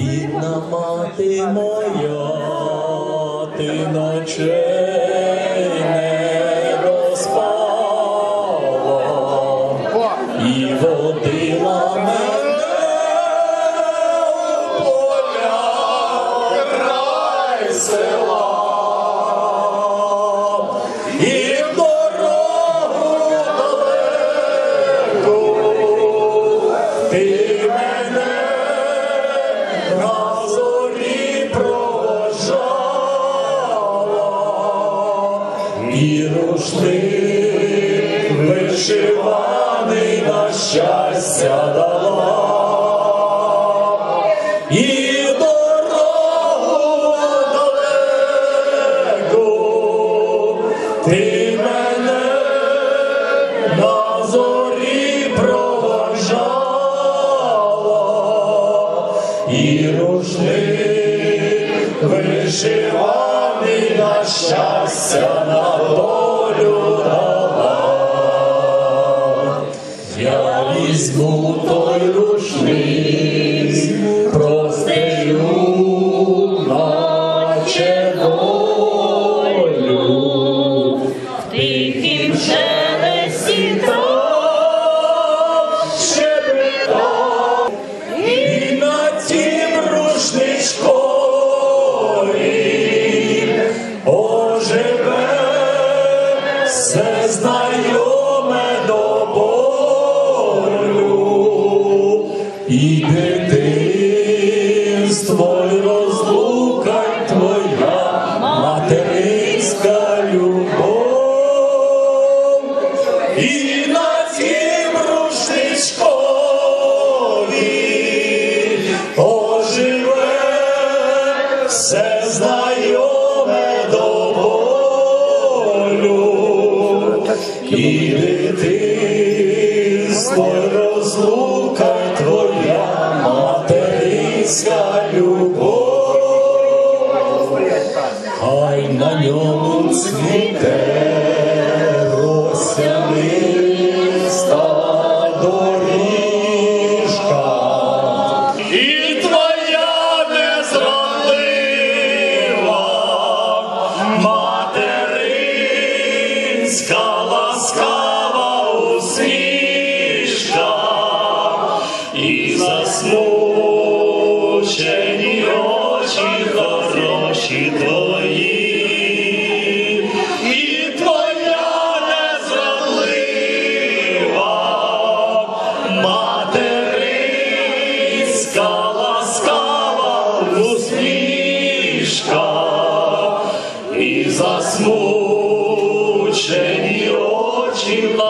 Бідна мати моя, ти ночей не розпала і водила мене поля, край села. І рушник вишиваний на щастя дала. І ти мене на зорі і рушник вишиваний на щастя на долю дала. Я візьму той рушник, все знайоме до болю. І дитинство, й розлука твоя материнська любов. І на тім рушничкові оживе все знайоме І дитинство, розлука твоя материнська любов. Хай на ньому цвіте хороші твої, і твоя незрадлива материнська ласкава усмішка і засмучені очі.